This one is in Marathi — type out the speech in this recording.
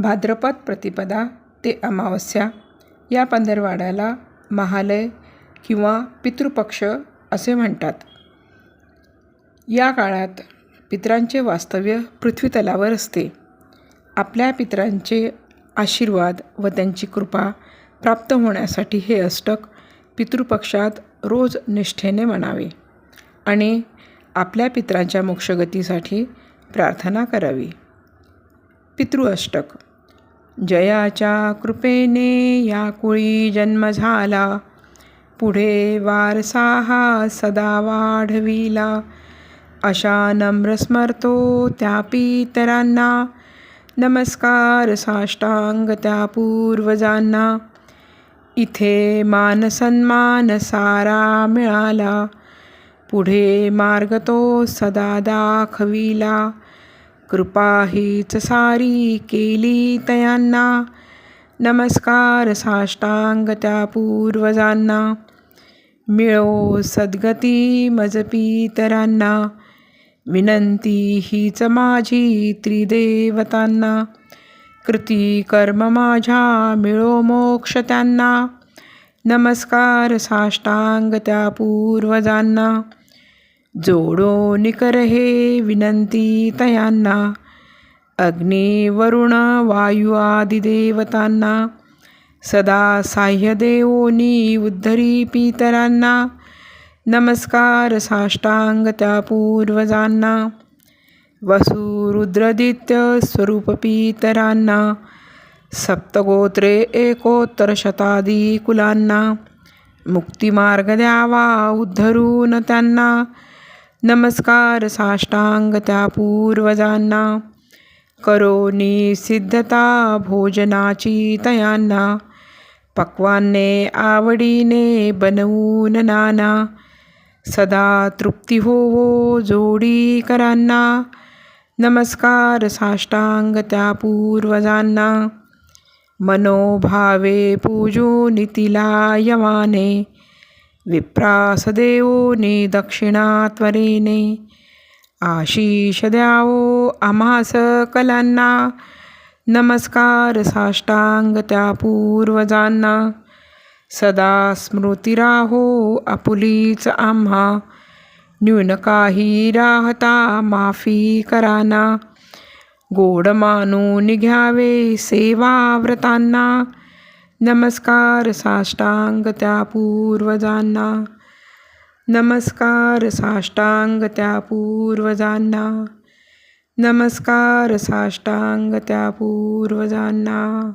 भाद्रपद प्रतिपदा ते अमावस्या या पंधरवाड्याला महालय किंवा पितृपक्ष असे म्हणतात. या काळात पितरांचे वास्तव्य पृथ्वीतलावर असते. आपल्या पितरांचे आशीर्वाद व त्यांची कृपा प्राप्त होण्यासाठी हे अष्टक पितृपक्षात रोज निष्ठेने म्हणावे आणि आपल्या पितरांच्या मोक्षगतीसाठी प्रार्थना करावी. पितृ अष्टक जयाच्या कृपेने या कुळी जन्म झाला. पुढे वारसा हा सदा वाढविला. अशा नम्र स्मरतो त्या पितरांना. नमस्कार साष्टांग त्या पूर्वजांना. इथे मानसन्मान सारा मिळाला. पुढे मार्ग तो सदा दाखविला. कृपा हीच सारी केली तयांना. नमस्कार साष्टांग त्या पूर्वजांना. मिळो सद्गती मजपीतरांना. विनंती हीच माझी त्रिदेवतांना. कृती कर्म माझ्या मिळो मोक्ष त्यांना. नमस्कार साष्टांग त्या पूर्वजांना. जोडो निकर हे विनंती तयांना. अग्नी वरुण वायू आदी देवतांना. सदा साह्य देवोनी उद्धरी पितरांना. नमस्कार साष्टांग त्या पूर्वजांना. वसुरुद्रदित्य स्वरूप पितरांना. सप्तगोत्रे एकोत्तर शतादी कुलांना. मुक्तिमार्ग द्यावा उद्धरून त्यांना. नमस्कार साष्टांग त्या पूर्वजांना करोनी सिद्धता भोजनाची तयांना. पक्वाने आवडीने बनवून नाना. सदा तृप्ती होवो जोडी करांना. नमस्कार साष्टांग त्या पूर्वजांना मनोभावे पूजून तिला यमाने विप्रास देवोनी दक्षिणा त्वरेने आशीष द्यावो आम्हा सकलांना नमस्कार साष्टांग त्या पूर्वजांना सदा स्मृती राहो आपुलीच आम्हा। न्यून काही राहता माफी कराना। गोड मानून घ्यावे सेवा व्रतांना नमस्कार साष्टांग त्या पूर्वजांना नमस्कार साष्टांग त्या पूर्वजांना नमस्कार साष्टांग त्या पूर्वजांना